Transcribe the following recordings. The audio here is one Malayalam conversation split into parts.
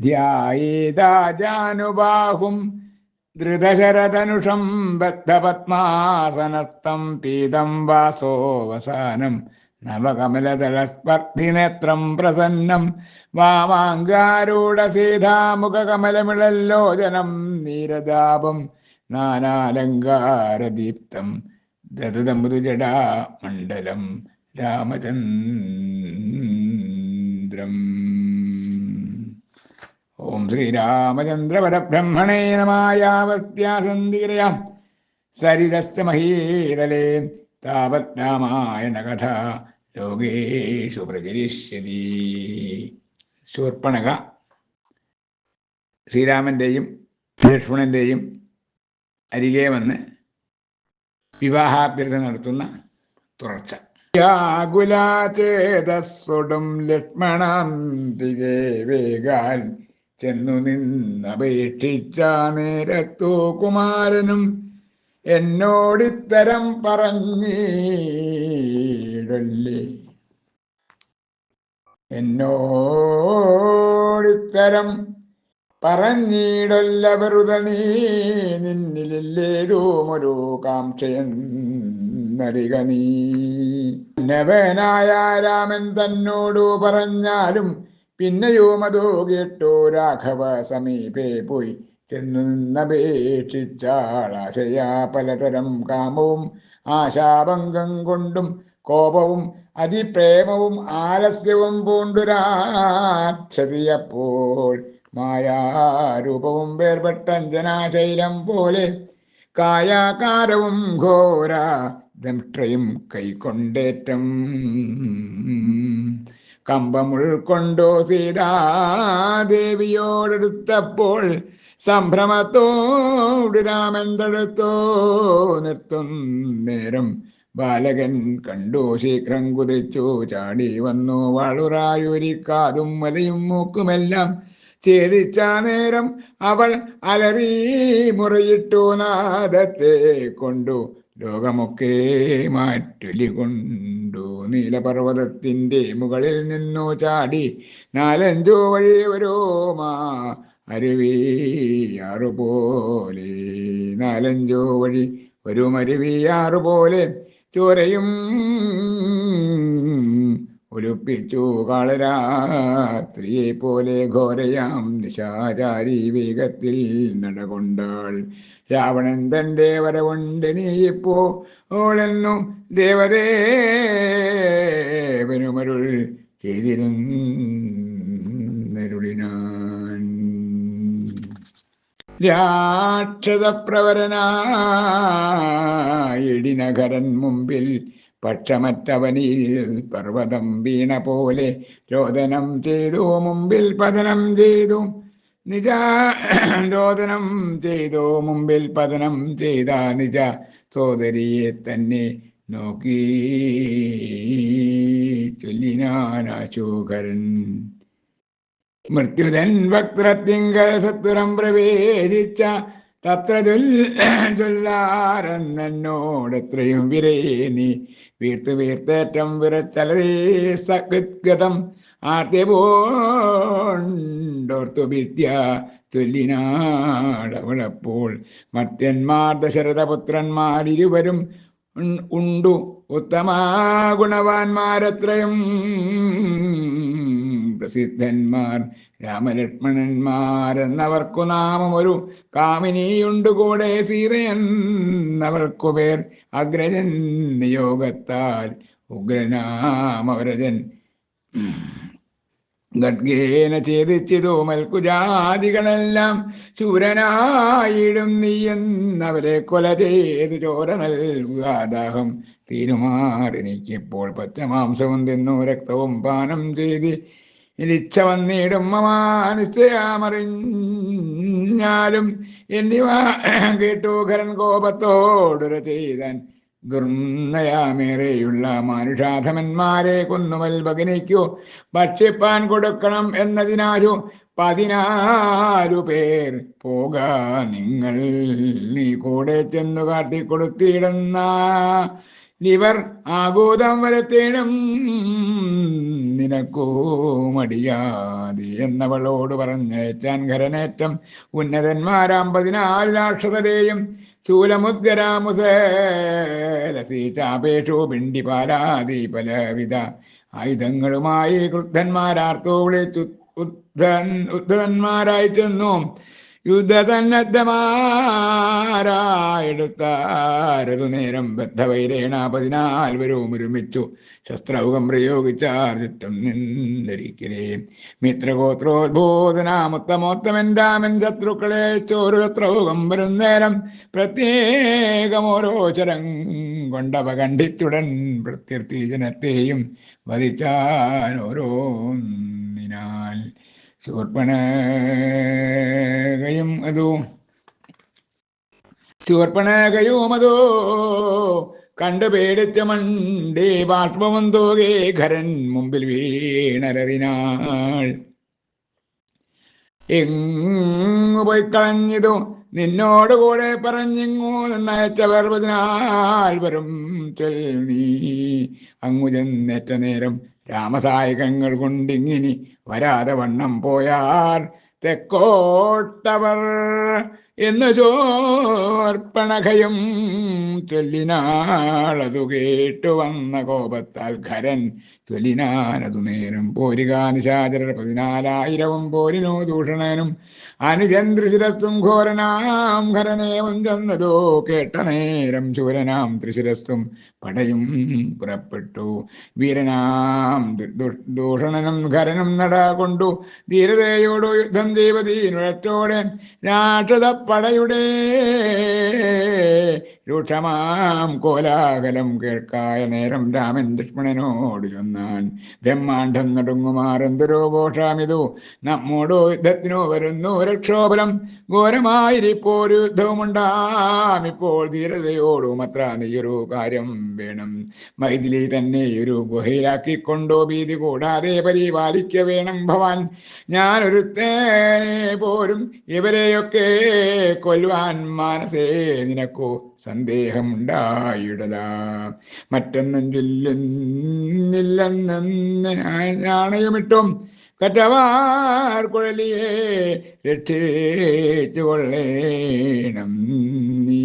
ധ്യായേതാജാനുബാഹും ധൃതശരതനുഷം ബദ്ധപത്മാസനസ്ഥം പീതം വാസോവസാനം നവകമലതലസ്പർദ്ധിനേത്രം പ്രസന്നം വാമാങ്കാരൂഢസീതാമുഖകമലമിളല്ലോചനം നീരതാപം നാനാലങ്കാരദീപ്തം ദതമൃജടാ മണ്ഡലം രാമചന്ദ്രം ഓം ശ്രീരാമചന്ദ്രപരബ്രഹ്മണേ നമായാവസ്ത്യാസന്ധിരയാം സരിതസ്ത മഹീതലേ. താവത് രാമായണ കഥ ലോകേഷു പ്രചരിഷ്യതി. ശൂർപ്പണക. ശ്രീരാമന്റെയും ലക്ഷ്മണന്റെയും അരികെ വന്ന് വിവാഹാഭ്യർത്ഥന നടത്തുന്ന തുടർച്ച. വ്യാകുലാചേതസ്സുടും ലക്ഷ്മണാന്തികേ വേഗാൽ ചെന്നു നിന്നപേക്ഷിച്ച നേരത്തു കുമാരനും എന്നോടിത്തരം പറഞ്ഞിടല്ലേ? എന്നോടിത്തരം പറഞ്ഞിടല്ല വെറുത നീ നിന്നിലേതോമൊരു കാംക്ഷയെന്നറിക നീ. നവനായ രാമൻ തന്നോടു പറഞ്ഞാലും പിന്നെയും മതോ കേട്ടോ രാഘവ സമീപേ പോയി. ചെന്നു നിന്നപേക്ഷിച്ചാളാശയാ പലതരം കാമവും ആശാഭംഗം കൊണ്ടും കോപവും അതിപ്രേമവും ആലസ്യവും പൂണ്ടുരാക്ഷസിയപ്പോൾ മായാരൂപവും വേർപെട്ടഞ്ജനാശൈലം പോലെ കായാകാരവും ഘോര ദംഷ്ട്രയും കൈക്കൊണ്ടേറ്റം കമ്പം ഉൾക്കൊണ്ടോ സീതാദേവിയോടെടുത്തപ്പോൾ സംഭ്രമത്തോട് രാമൻ തടുത്തോ നിർത്തും നേരം. ബാലകൻ കണ്ടു ശീഘ്രം കുതിച്ചു. ചാടി വന്നു. വാളുറായൊരിക്കാതും മലയും മൂക്കുമെല്ലാം ഛേദിച്ച നേരം അവൾ അലറി മുറയിട്ടു നാദത്തെ കൊണ്ടു ലോകമൊക്കെ മാറ്റൊലി കൊണ്ടു. നീലപർവതത്തിന്റെ മുകളിൽ നിന്നു ചാടി നാലഞ്ചോ വഴി വരോമാ അരുവിയാറുപോലെ നാലഞ്ചോ വഴി വരും അരുവിയാറുപോലെ ചോരയും ഒലുപ്പിച്ചു കാളരാത്രിയെ പോലെ ഘോരയാം നിശാചാരി വേഗത്തിൽ നടകൊണ്ടാൾ. രാവണൻ തന്റെ വരവുണ്ട് നീയിപ്പോ ഓളെന്നു ദേവദേവനുമരുൾ ചെയ്തിരുന്നരുളിനാൻ. രാക്ഷസപ്രവരനായിടിനകരൻ മുമ്പിൽ പക്ഷമറ്റവനിൽ പർവതം വീണ പോലെ രോദനം ചെയ്തു മുമ്പിൽ പതനം ചെയ്തു. നിജ രോദനം ചെയ്തു മുമ്പിൽ പതനം ചെയ്ത നിജ സോദരിയെ തന്നെ നോക്കി. ചൊല്ലിനാശോകരൻ മൃത്യുതൻ വക്രത്തിങ്കൾ സത്വരം പ്രവേശിച്ച തത്ര ചൊല്ലാരെന്നോടെത്രയും വിരേനി. വീർത്ത് വീർത്തേറ്റം വിറച്ചലരേ സകൃത്ഗതം ആർത്തി പോണ്ടോർത്തു വിദ്യ ചൊല്ലിനാടവളപ്പോൾ മർത്യന്മാർ ദശരഥപുത്രന്മാരിരുവരും ഇരുവരും ഉണ്ടു. ഉത്തമാ ഗുണവാന്മാരത്രയും പ്രസിദ്ധന്മാർ. രാമലക്ഷ്മണന്മാരെന്നവർക്കു നാമം ഒരു കാമിനിയുണ്ടു കൂടെ സീതയെന്നവർക്കു പേർ അഗ്രജൻ നിയോഗത്താൽ ഉഗ്രനാമവരജൻ. ഗഡ്ഗേന ഛേദിച്ചിതു മൽക്കുജാതികളെല്ലാം ശൂരനായിടും നീയെന്നവരെ കൊല ചെയ്തു ചോര നൽകുക. ദാഹം തീരുമാറിനിക്കിപ്പോൾ പച്ചമാംസവും തിന്നു രക്തവും പാനം ചെയ്ത് ഇലിച്ച വന്നിടും മമാനിശ്ചയാമറിഞ്ഞാലും എന്നിവ കേട്ടു ഖരൻ കോപത്തോടുര ചെയ്തൻ. ദുർന്നയാമേറെയുള്ള മാനുഷാധമന്മാരെ കൊന്നുമൽ ഭഗനിക്കു ഭക്ഷിപ്പാൻ കൊടുക്കണം എന്നതിനാലു പതിനാലു പേർ. പോക നിങ്ങൾ നീ കൂടെ ചെന്നു കാട്ടിക്കൊടുത്തിടുന്ന ഇവർ ആഗോദം വരത്തേണം. നിനക്കോ മടിയാതെ എന്നവളോട് പറഞ്ഞയച്ചാൻ ഖരനേറ്റം ഉന്നതന്മാരാം പതിനാല് രാക്ഷസരെയും ശൂലമുദ്ഗരാമുസേലസീചാപേക്ഷോ പിണ്ടിപാലാതി പലവിധ ആയുധങ്ങളുമായി ക്രുദ്ധന്മാരാർത്തോ വിളിച്ചു. ഉദ്ധന്മാരായി ചെന്നു. യുദ്ധസന്നദ്ധമാരായെടുത്താരതു നേരം ബദ്ധവൈരേണ പതിനാൽവരും ഒരുമിച്ചു ശസ്ത്രൗകം പ്രയോഗിച്ചാർ ചുറ്റും നിന്ദരിക്കലേ. മിത്രഗോത്രോത്ബോധനാമുത്തമോത്തമൻ രാമൻ ശത്രുക്കളെ ചോറു ശത്രുകം വരും നേരം പ്രത്യേകമോരോ ചരം കൊണ്ടവ കണ്ടിച്ചുടൻ പ്രത്യർത്ഥി ജനത്തെയും വധിച്ചാൻ ഓരോന്നിനാൽ ശൂർപ്പണകയും അതോ? ശൂർപ്പണകയും അതോ കണ്ടു പേടിച്ച മണ്ടേ ബാഷ്പവും തോകേ ഖരൻ മുമ്പിൽ വീണരറിനാൾ. എങ്ങു പോയി കളഞ്ഞതു? നിന്നോട് കൂടെ പറഞ്ഞിങ്ങു നന്നയച്ച പതിനാൽ വരും ചെൽ നീ. അങ്ങു ചെന്നേറ്റ നേരം രാമസായകങ്ങൾ കൊണ്ടിങ്ങിനി വരാതെ വണ്ണം പോയാർ തെക്കോട്ടവർ. എന്ന് ചോർപ്പണകയും തൊല്ലിനാളതു കേട്ടു വന്ന കോപത്താൽ ഖരൻ തൊല്ലിനാനതു നേരം പോരികാനുശാചര പതിനാലായിരവും പോരിനോ ദൂഷണനും അനുചന്ദ്രശിരസ്തും ഘോരനാം ഖരനേവം ചെന്നതോ കേട്ട നേരം ശൂരനാം ത്രിശിരസ്തും പടയും പുറപ്പെട്ടു. വീരനാം ദൂഷണനും ഖരനും നട കൊണ്ടു ധീരതയോടു യുദ്ധം ദേവതീനുഴറ്റോടെ രാക്ഷസ പടയുടെ രൂക്ഷമാം കോലാഹലം കേൾക്കായ നേരം രാമൻ ലക്ഷ്മണനോട് ചൊന്നാൻ ബ്രഹ്മാണ്ഡം നടുങ്ങുമാറെന്തൊരോ ഘോഷാമിതു? നമ്മോടോ യുദ്ധത്തിനോ വരുന്നു രക്ഷോബലം. ഘോരമായിരിപ്പോരു യുദ്ധവുമുണ്ടാം. ഇപ്പോൾ ധീരതയോടും അത്ര നീയൊരു കാര്യം വേണം. മൈഥിലി തന്നെ ഒരു ഗുഹയിലാക്കിക്കൊണ്ടോ ഭീതി കൂടാതെ പരിപാലിക്ക വേണം ഭവാൻ. ഞാനൊരുത്തേനെ പോരും. ഇവരെയൊക്കെ കൊല്ലുവാൻ മാനസേ നിനക്കോ സന്ദേഹമുണ്ടായിടല. മറ്റൊന്നും ചൊല്ലുന്നില്ലെന്ന് നാണയമിട്ടും കറ്റവാർ കുഴലിയെ രക്ഷിച്ചു കൊള്ളേണം നീ.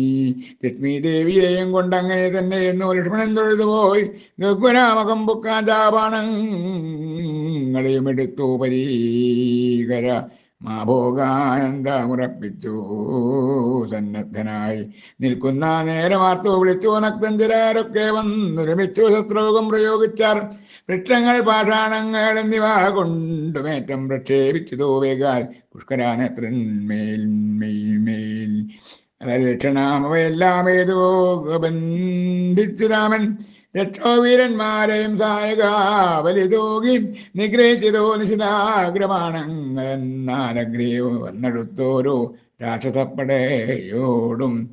ലക്ഷ്മി ദേവിയെയും കൊണ്ട് അങ്ങനെ തന്നെ എന്ന് ലക്ഷ്മണൻ തൊഴുതുപോയി ഗഗുനാമകം പൊക്കാൻ ചാപാണങ്ങളെയും എടുത്തു പരീകര മാഭോഗാനന്ദമുറപ്പിച്ചു. സന്നദ്ധനായി നിൽക്കുന്ന നേരമാർത്തു വിളിച്ചു. നക്തഞ്ചരാരൊക്കെ വന്നുരമിച്ചു ശസ്ത്രവുകം പ്രയോഗിച്ചാർ വൃക്ഷങ്ങൾ പാഷാണങ്ങൾ എന്നിവ കൊണ്ടുമേറ്റം പ്രക്ഷേപിച്ചു തോവേകാൽ പുഷ്കരാനത്രന്മേൽ മേൽ മേൽ അതായത് ലക്ഷണാമവയെല്ലാം ഏതോ ബന്ധിച്ചു രാമൻ രക്ഷോവീരന്മാരെയും സായക വലിതോകി നിഗ്രഹിച്ചതോ നിശിതാഗ്രമാണങ്ങനഗ്രഹവും വന്നെടുത്തോരോ രാക്ഷസപ്പടയോടും.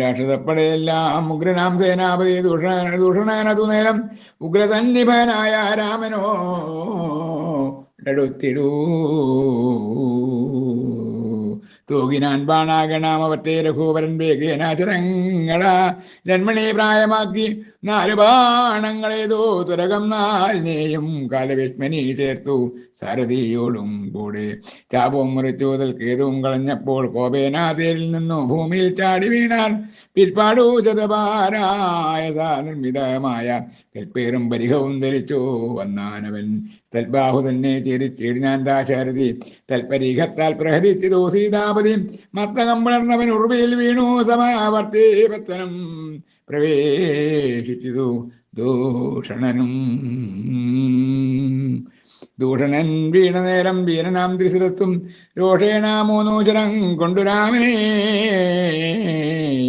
രാക്ഷസപ്പടയെല്ലാം ഉഗ്രനാം സേനാപതി ദൂഷണ ദൂഷണനതു നേരം ഉഗ്രസന്നിഭനായ രാമനോ എടുത്തിടൂ. തൂകിനാൻ ബാണാഗണാമവത്തെ രഘുവരൻ വേഗേനാചരങ്ങള. രൺമണി പ്രായമാക്കി നാല് ബാണങ്ങളേതോ തുരകം നാലിനെയും കാലവിസ്മനി ചേർത്തു സാരഥിയോടും കൂടെ. ചാപവും മുറിച്ചു കേതുവും കളഞ്ഞപ്പോൾ കോപേനാഥയിൽ നിന്നു ഭൂമിയിൽ ചാടി വീണാൽ പിൽപ്പാടു ചതപാരായ നിർമ്മിതമായ കൽപ്പേറും പരിഹവും ധരിച്ചു. വന്നാനവൻ തൽബാഹു തന്നെ ചിരിച്ചിടിനാൻ ദാശാരഥി. തൽപരീഹത്താൽ പ്രഹരിച്ചതോ സീതാപതി. മത്തകം വളർന്നവൻ ഉറുവയിൽ വീണു. സമാവർത്തി പത്തനം പ്രവേശിച്ചതു ദൂഷണനും. ദൂഷണൻ വീണ നേരം വീരനാം ത്രിശിരത്തും രോഷേണാ മൂന്നൂചരം കൊണ്ടു രാമനെ.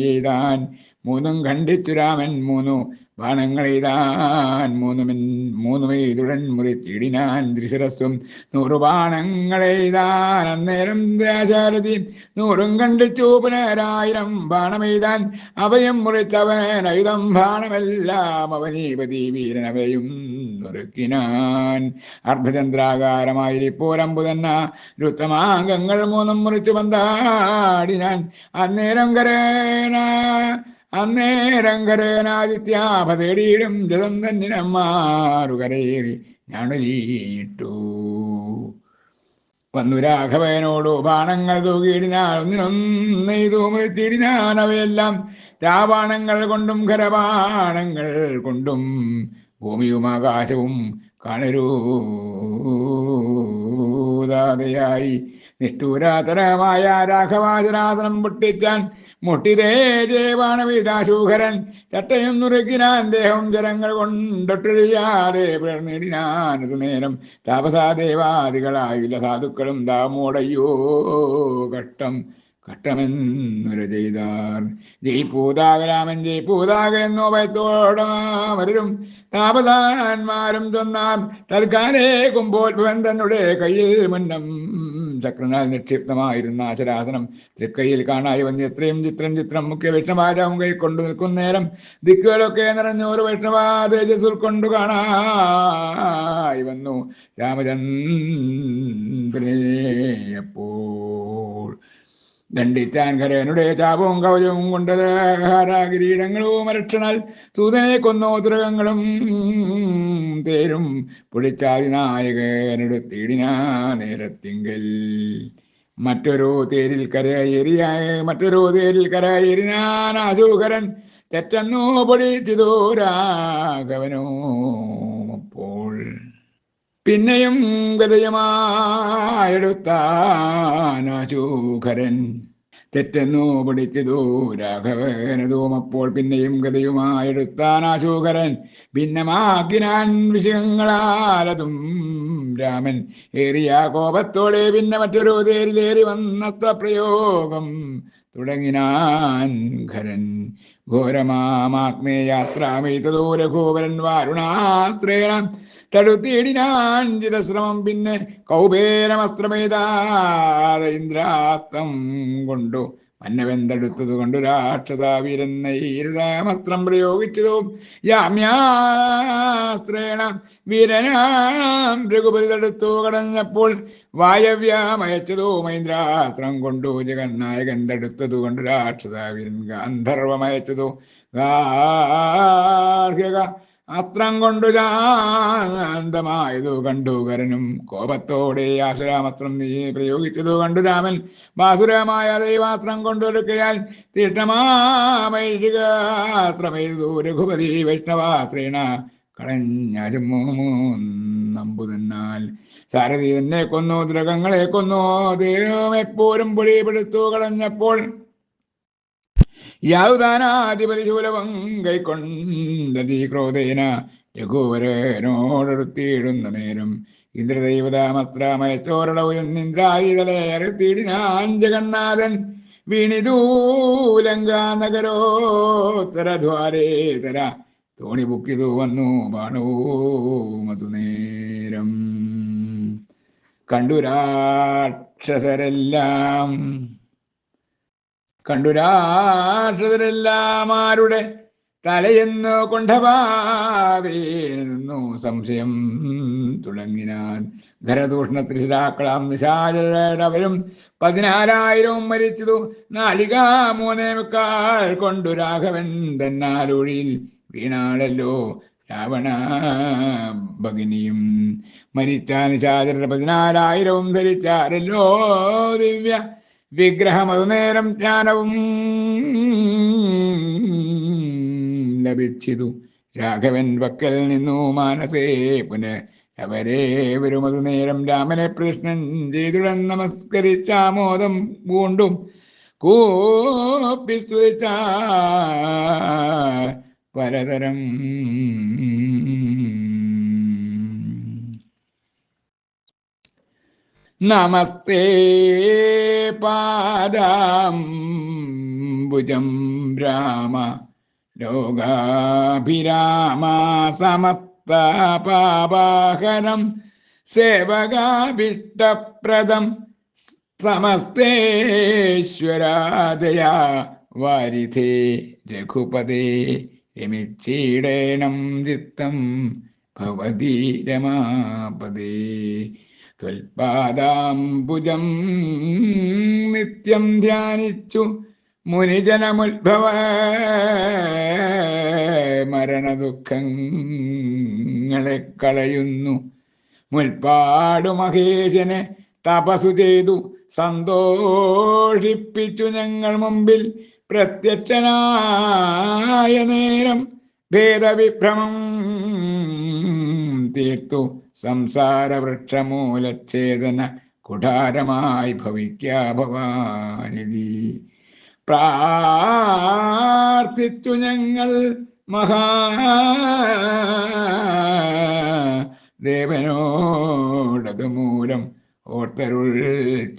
എഴുതാൻ മൂന്നും ഖണ്ഡിച്ചു രാമൻ മൂന്നു ബാണങ്ങളെയ്താൻ മൂന്നുമിൻ മൂന്നുമെയ്തുടൻ തിടിനാൻ ത്രിശിരസ്സും. നൂറു ബാണങ്ങളെയ്താൻ അന്നേരം ദ്രാശാരഥി നൂറും കണ്ടിച്ചു പുനരായിരം ബാണമെയ്താൻ അവയം മുറിച്ചവൻ അയുധം ബാണമെല്ലാം അവനീപതി വീരനവയും നുറുക്കിനാൻ അർദ്ധചന്ദ്രാകാരമായിരിപ്പോരമ്പു പുതന്ന രുത്തമാംഗങ്ങൾ മൂന്നും മുറിച്ചു പന്താടിനാൻ. അന്നേരം കരേന അന്നേരം കരേനാദിത്യാപതേടിയിടും ജലം തന്നിനമ്മാറു കരയേറി ഞാണുലീട്ടു. വന്നു രാഘവനോടു ബാണങ്ങൾ തൂകിയിടിഞ്ഞാൽ ഒന്നിനൊന്ന് മുതിത്തിടിനാൻ അവയെല്ലാം രാബാണങ്ങൾ കൊണ്ടും കരബാണങ്ങൾ കൊണ്ടും ഭൂമിയും ആകാശവും കാണരൂതാതെയായി. നിഷ്ഠൂരാതരമായ രാഘവാചരാസനം പൊട്ടിച്ചാൻ മുട്ടിതേ ജയവാണവിതാശൂഖരൻ ചട്ടയും നുറുക്കിനാൻ ദേഹം ജലങ്ങൾ കൊണ്ടൊട്ടൊഴിയാതെ പിളർന്നിടിനാൻ സുനേരം താപസാദേവാദികളായില്ല സാധുക്കളും ദാമോടയ്യോ ഘട്ടം ഘട്ടമെന്നൊരു ചെയ്താർ ജയ് പൂതാകരാമൻ ജയ് പൂതാക എന്നോ ഭയത്തോടവരും. താപതാന്മാരും ചൊന്നാർ തൽക്കാലേ കുമ്പോത്ഭവൻ തന്നെ കയ്യിൽ മുന്നം ചക്രനാൽ നിക്ഷിപ്തമായിരുന്ന ആശരാസനം തൃക്കൈയിൽ കാണായി വന്ന് എത്രയും ചിത്രം ചിത്രം മുഖ്യ വൈഷ്ണവാചാവും കൊണ്ടു നിൽക്കുന്ന നേരം ദിക്കുകളൊക്കെ നിറഞ്ഞോറ് വൈഷ്ണവാ തേജസ് ഉൾക്കൊണ്ടു കാണായി വന്നു രാമചന്ദ്രനെ അപ്പോൾ ദണ്ഡിച്ചാൻ ഖരനുടെ ചാപവും കവചവും കൊണ്ടഹാരാകിരീടങ്ങളും അരക്ഷണാൽ സൂതനെ കൊന്നോ തുരകങ്ങളും തേരും. പൊളിച്ചാതി തീടിനാ നേരത്തിങ്കൽ. മറ്റൊരു തേരിൽ കരയേറിയായ മറ്റൊരു തേരിൽ കരയേറിനാൻ തെറ്റെന്നോ പൊടിച്ചിതോ രാഘവനോ അപ്പോൾ പിന്നെയും ഗതയമായെടുത്താനാശൂഖരൻ തെറ്റെന്നു പിടിച്ചതോ രാഘവനതും അപ്പോൾ പിന്നെയും ഗതയുമായെടുത്താനാശൂഖരൻ ഭിന്നമാക്കിനാൻ വിഷയങ്ങളാലതും രാമൻ. ഏറിയ കോപത്തോടെ പിന്നെ മറ്റൊരു തേരിലേറി വന്നത്ത പ്രയോഗം തുടങ്ങിനാൻ ഖരൻ. ഘോരമാഗ്നേ യാത്രാമേതോ രഘുവരൻ തടുത്തിടിനാൻ ചിരശ്രമം. പിന്നെ കൗബേരമസ്ത്രമേതാത ഇന്ദ്രാസ്തം കൊണ്ടു മന്നവെന്തെടുത്തത് കൊണ്ട് രാക്ഷസാവീരൻ നൈരുതാമസ്ത്രം പ്രയോഗിച്ചതും? യാമ്യാസ്ത്രേണ വീരനാം രഘുപതി തടുത്തു കടഞ്ഞപ്പോൾ വായവ്യാമയച്ചതോ? മൈന്ദ്രാസ്ത്രം കൊണ്ടു ജഗന്നായകൻ തടുത്തതു കൊണ്ട് രാക്ഷസാവീരൻ ഗാന്ധർവമയച്ചതോ ഗാർഹിക അസ്ത്രം കൊണ്ടു ശാന്തമായതു കണ്ടു കരനും. കോപത്തോടെ ആസുരാമസ്ത്രം നീ പ്രയോഗിച്ചതു കണ്ടു രാമൻ. ബാസുരമായ ദൈവാസ്ത്രം കൊണ്ടൊരുക്കയാൽ തീഷ്ണമാമൈഷികാസ്ത്രമേതു രഘുപതി വൈഷ്ണവാശ്രീണ കളഞ്ഞുമൂന്നമ്പുതന്നാൽ സാരഥി തന്നെ കൊന്നു ദ്രകങ്ങളെ കൊന്നു. തീരും എപ്പോഴും പൊടിപെടുത്തു കളഞ്ഞപ്പോൾ യാവുദാനാധിപതി ശൂലവം കൈക്കൊണ്ടതി ക്രോധേന രഘുവരനോടടുത്തിയിടുന്ന നേരം ഇന്ദ്രദൈവതാമസ്ത്രമയച്ചോരടവുന്നിന്ദ്രായുധലേറിത്തിടിനാൻ ജഗന്നാഥൻ വീണിതൂലങ്കാനഗരോത്തരദ്വാരേതര തോണി പൊക്കിതു വന്നു ബാണവുമതു നേരം കണ്ടു രാക്ഷസരെല്ലാം കണ്ടു ആരുടെ തലയെന്നു കൊണ്ടവാവേന്നു സംശയം തുടങ്ങിനാൻ ഖരദൂഷണ തൃശിരാക്കളാം നിശാചരവരും പതിനാലായിരവും മരിച്ചതു നാളിക മൂന്നേ മുക്കാൽ കൊണ്ടു രാഘവൻ തന്നാലൊഴിയിൽ വീണാളല്ലോ രാവണ ഭഗിനിയും. മരിച്ച നിശാചര പതിനാലായിരവും ധരിച്ചാരല്ലോ ദിവ്യ വിഗ്രഹമതു നേരം ജ്ഞാനവും ലഭിച്ചിതു. രാഘവൻ വക്കൽ നിന്നു മാനസേ. പുനഃ അവരെ വരുമതു നേരം രാമനെ പ്രദക്ഷിണം ചെയ്തുടൻ നമസ്കരിച്ചാമോദം പൂണ്ടും കൂപ്പിസ്തുതിച്ച പലതരം നമസ്തേ പാദുജം രാമ. ലോകാഭിരാമ സമസ്ത പാപാഹരം സേവകാഭിഷ്ടപ്രദം. സമസ്തേശ്വരാദയ വാരിധേ. രഘുപദേ രമിച്ചീടേണം ചിത്തം ഭവതി രമാപദേ ത്വൽപാദാംബുജം നിത്യം ധ്യാനിച്ചു മുനിജനമുത്ഭവ മരണദുഃഖങ്ങളെ കളയുന്നു. മുൽപ്പാടു മഹേശനെ തപസു ചെയ്തു സന്തോഷിപ്പിച്ചു ഞങ്ങൾ മുമ്പിൽ പ്രത്യക്ഷനായ നേരം ഭേദവിഭ്രമം തീർത്തു. സംസാര വൃക്ഷമൂലച്ഛേദന കുഠാരമായി ഭവിക്കാ ഭവാനിധി. പ്രാർത്ഥിച്ചു ഞങ്ങൾ മഹാ ദേവനോടതു മൂലം ഓർത്തരുൾ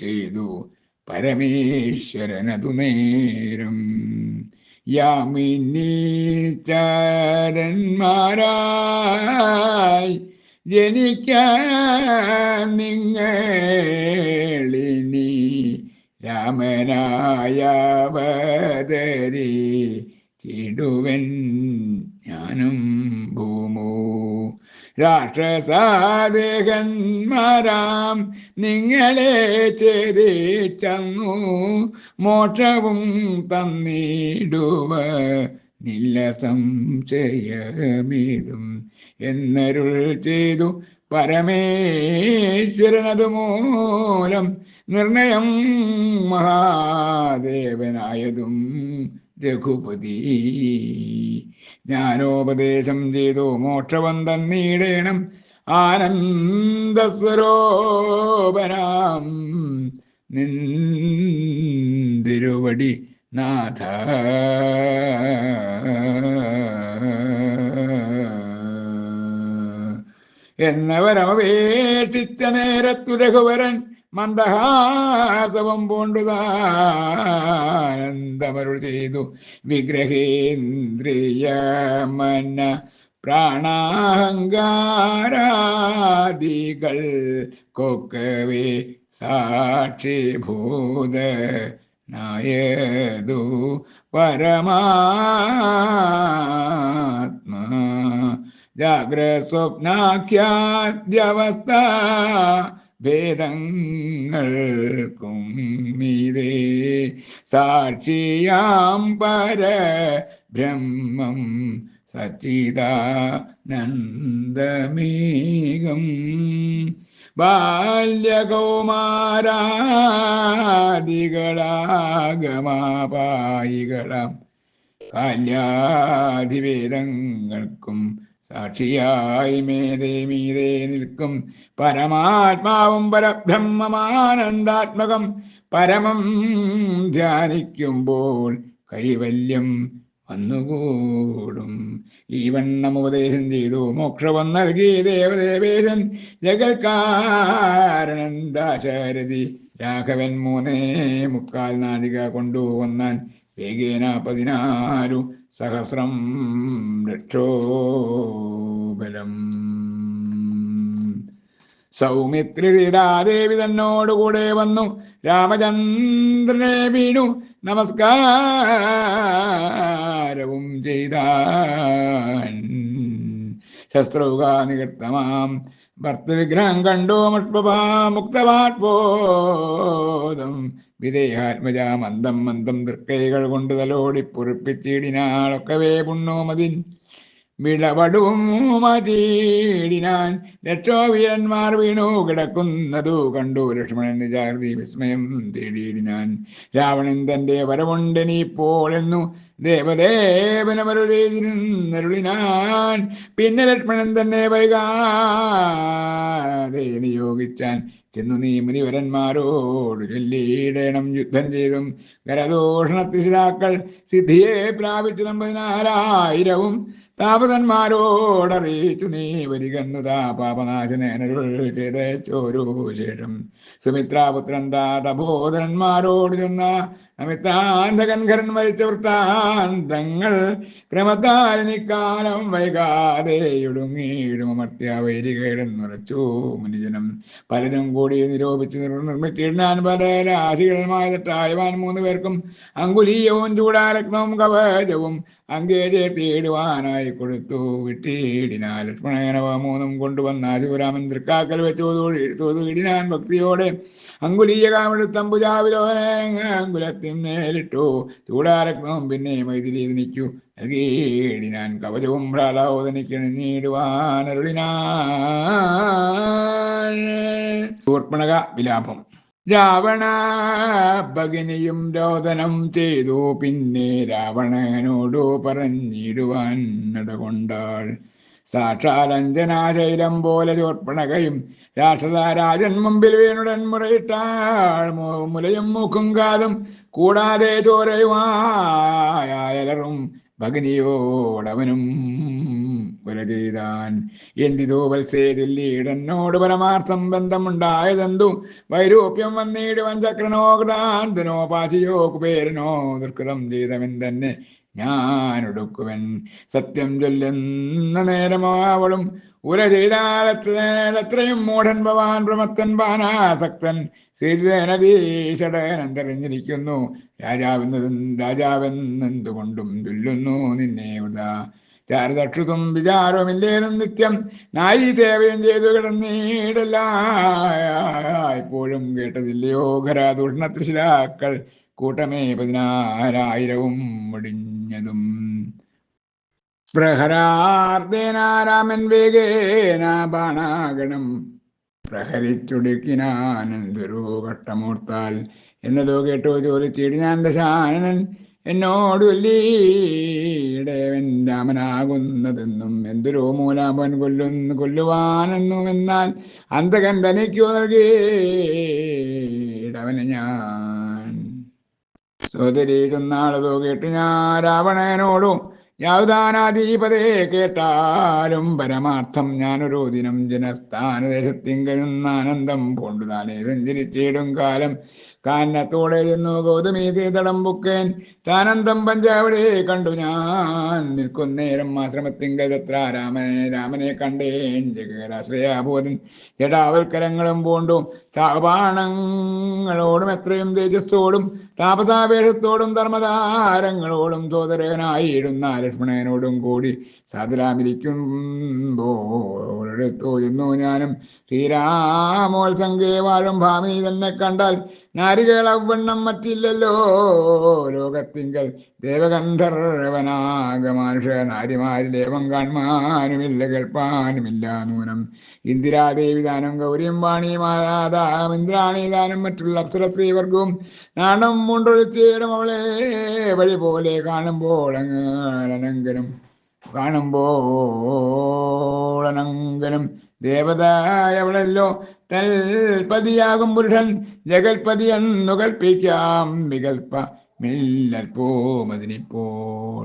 ചെയ്തു. പരമേശ്വരനതു നേരം. യാമിനി ചാരന്മാരായി ജനിക്കാൻ നിങ്ങളിനി രാമനായവതരി ചിടുവൻ ഞാനും. രാക്ഷസാദേഹന്മാരാം നിങ്ങളെ ചെയ്തേച്ചന്നു മോക്ഷവും തന്നിടുവ. നില്ല സംശയമേതും എന്നരുൾ ചെയ്തു പരമേശ്വരനതു മൂലം നിർണയം മഹാദേവനായതും രഘുപതി. ജ്ഞാനോപദേശം ചെയ്തു മോക്ഷവം തന്നീടേണം ആനന്ദസ്വരോപനാം നിന്തിരുവടി നാഥ. എന്നവരമപേക്ഷിച്ച നേരത്തു രഘുവരൻ മന്ദഹാസവം പൂണ്ടുതാനന്ദമരുൾ ചെയ്തു. വിഗ്രഹേന്ദ്രിയ മന പ്രാണാഹങ്കാരാദികൾ കൊക്കവേ സാക്ഷിഭൂത നായതു പരമാത്മാ. ജാഗ്രസ്വപ്നാഖ്യാദ്യവസ്ഥ ഭേദങ്ങൾക്കും മീതേ സാക്ഷിയാം പര ബ്രഹ്മം സച്ചിദാനന്ദമേകം. ബാല്യകൗമാരാദികളാഗമാപായികളാം കാല്യാധിവേദങ്ങൾക്കും സാക്ഷിയായി മേതേ മീതേ നിൽക്കും. പരമാത്മാവും പരബ്രഹ്മമാനന്ദാത്മകം. പരമം ധ്യാനിക്കുമ്പോൾ കൈവല്യം വന്നുകൂടും. ഈ വണ്ണം ഉപദേശം ചെയ്തു. മോക്ഷവം നൽകി ദേവദേവേശൻ. ജഗൽക്കാരണൻ രാഘവൻ മൂന്നേ മുക്കാൽ നാഴിക കൊണ്ടുവന്നാൻ വേഗേന പതിനാലു സഹസ്രം രക്ഷോബലം. സൗമിത്രി സീതാദേവി തന്നോടുകൂടെ വന്നു. രാമചന്ദ്രനെ വീണു. നമസ്കാരവും ചെയ്താൻ. ശസ്ത്രൗക നികൃത്തമാം. ഭർത്തവിഗ്രഹം കണ്ടു. മുഷ്പഭാ മുക്തവാത്ബോധം വിദേഹാത്മജ മന്ദം തൃക്കൈകൾ കൊണ്ട് തലോടി പൊറിപ്പിച്ചിടിനാളൊക്കവേ പുണ്ണോമതിൻ. വിളവടും മാറ്റിയിടിനാൻ ലക്ഷോ വീരന്മാർ വീണു കിടക്കുന്നതു കണ്ടു ലക്ഷ്മണൻ നിജാകൃതി വിസ്മയം തേടിയിടിനാൻ. രാവണൻ തന്റെ വരവുണ്ടെനിപ്പോൾ എന്നു ദേവദേവനമരുളിനാൻ പിന്നെ ലക്ഷ്മണൻ തന്നെ വൈകാതെ നിയോഗിച്ചാൻ ചെന്നു നീ മുനിവരന്മാരോട് ചൊല്ലിയിടണം യുദ്ധം ചെയ്തും കരദൂഷണത്തിശിരാക്കൾ സിദ്ധിയെ പ്രാപിച്ചു നമ്പതിനായിരവും താപതന്മാരോടറിയിച്ചു നീ വരികന്നുതാ പാപനാശനരുൾ ചെയ്ത ചോരോ ശേഷം സുമിത്രാപുത്രൻ താതബോധരന്മാരോട് ചെന്ന അമിത്രാന്തകൻകരൻ മരിച്ച വൃത്താന്തങ്ങൾ ക്രമത്താലിനിക്കാലം വൈകാതെ ഒടുങ്ങിയിടുമർത്തിയ വൈരികയിടുന്നുറച്ചു മുനിജനം പലരും കൂടി നിരോപിച്ചു നിർമ്മിച്ചിടാൻ പല രാശികളുമായ തെറ്റായവാൻ മൂന്ന് പേർക്കും അങ്കുലീയവും ചൂടാരക്തവും കവചവും അങ്കേ ചേർത്തിയിടുവാനായി കൊടുത്തു. വിട്ടിയിടിനാ ലക്ഷ്മണനവ മൂന്നും കൊണ്ടുവന്ന ശിവരാമൻ തൃക്കാക്കൽ വെച്ചു. ഇടിനാൻ ഭക്തിയോടെ അങ്കുലീയ കാമെടുത്തമ്പുജാവിലോനങ്കുലത്തിൻ നേരിട്ടു ചൂടാരക്തവും പിന്നെ മൈതിരി നിൽക്കൂ നൽകേടി ഞാൻ കവചവും പ്രാലോദനിക്ക് നീടുവാനരുളിനാൻ ശൂർപ്പണക വിലാപം. രാവണ ഭഗിനിയും രോദനം ചെയ്തു. പിന്നെ രാവണനോടു പറഞ്ഞിടുവാൻ നടകൊണ്ടാൾ സാക്ഷാലഞ്ജനാശൈലം പോലെ ചോർപ്പണകയും രാക്ഷസാരാജൻ മുമ്പിൽ വീണുടൻ മുറയിട്ടാൾ മുലയും മൂക്കും കാതും കൂടാതെ ചോരയുമായലറും ഭഗിനിയോടവനും പുര ചെയ്താൻ. എന്തിതോ വത്സേ പരമാർത്ഥം ബന്ധമുണ്ടായതെന്തു? വൈരൂപ്യം വന്നിടുവൻ ചക്രനോ കൃതാന്തനോ പാശിയോ കുബേരനോ ദുർകൃതം ചെയ്തവൻ തന്നെ ഞാനൊടുക്കുവൻ സത്യം ചൊല്ലുന്ന നേരമാവളും ഉര ചെയ്താലത്രയും മൂഢൻ ഭവാൻ പ്രമത്തൻ ബാനാസക്തൻ ശ്രീധനതീശടനന്തറിഞ്ഞിരിക്കുന്നു രാജാവെന്നതും രാജാവെന്നെന്തുകൊണ്ടും ചൊല്ലുന്നു നിന്നെ ഉദാ ചാരദക്ഷുതും വിചാരവുമില്ലേനും നിത്യം നായി സേവയും ചെയ്തു കിടന്നീടല്ല. ഇപ്പോഴും കേട്ടതില്ലയോ ഖരാദൂഷണ തൃശിലാക്കൾ കൂട്ടമേ പതിനാറായിരവും മുടിഞ്ഞതും. പ്രഹരാർദ്ദേനാരാമൻ വേഗേന ബാണാഗണം. പ്രഹരിച്ചുടുക്കിനാനന്ദൊരു ഘട്ടമൂർത്താൽ എന്നതോ കേട്ടോ ഞാൻ ദശാനനൻ എന്നോട് വല്ലീടേവൻ രാമനാകുന്നതെന്നും എന്തൊരു മൂലാപൻ കൊല്ലുന്നു കൊല്ലുവാനെന്നും എന്നാൽ അന്തകൻ തനിക്കു നൽകിയിടവന് ഞാൻ സോദരി ചെന്നാളതു കേട്ടു ഞാൻ രാവണനോടും യാവതാനാധീപതേ കേട്ടാലും പരമാർത്ഥം ഞാനൊരു ദിനം ജനസ്ഥാനദേശത്തിങ്കൽ നിന്ന് ആനന്ദം പൂണ്ടുതാനെ സഞ്ചരിച്ചിടും കാലം. കാനത്തോടെ ചെന്നു ഗൗതമി തീതടം ബുക്കേൻ സാനന്ദം പഞ്ചാവിടെ കണ്ടു ഞാൻ. നിൽക്കുന്നേരം ആശ്രമത്തിങ്കൽ തത്ര രാമനെ രാമനെ കണ്ടേൻ. ജഗരാശ്രയാബോധൻ ജടാവൽക്കരങ്ങളും പോണ്ടും. ചാപാണങ്ങളോടും എത്രയും തേജസ്സോടും താപസാപേക്ഷത്തോടും ധർമ്മതാരങ്ങളോടും സോദരനായിടുന്ന ലക്ഷ്മണനോടും കൂടി സാധരാമിരിക്കുമ്പോഴെടുത്തു എന്നു ഞാനും ശ്രീരാമോത്സംഗേ വാഴും ഭാമി തന്നെ കണ്ടാൽ നാരികളവണ്ണം മറ്റില്ലല്ലോ. ലോകത്തിങ്കൽ ദേവഗന്ധർവനാഗമാനുഷ നാരിമാരിലേവം കാണുവാനുമില്ല കേൾപ്പാനുമില്ല നൂനം. ഇന്ദിരാദേവി ദാനം ഗൗരിയും വാണി മാതാദാം ഇന്ദ്രാണി ദാനം മറ്റുള്ള അപ്സര സ്ത്രീവർഗവും നാണം മുണ്ടൊഴിച്ചേടും അവളെ വഴി പോലെ കാണുമ്പോൾ അങ്ങ് അനങ്കനും ദേവതായവളല്ലോ തൽപതിയാകും പുരുഷൻ ജഗൽപതി എന്നു കൽപ്പിക്കാം വികൽപ്പ മില്ലൽപ്പോ മതിനിപ്പോൾ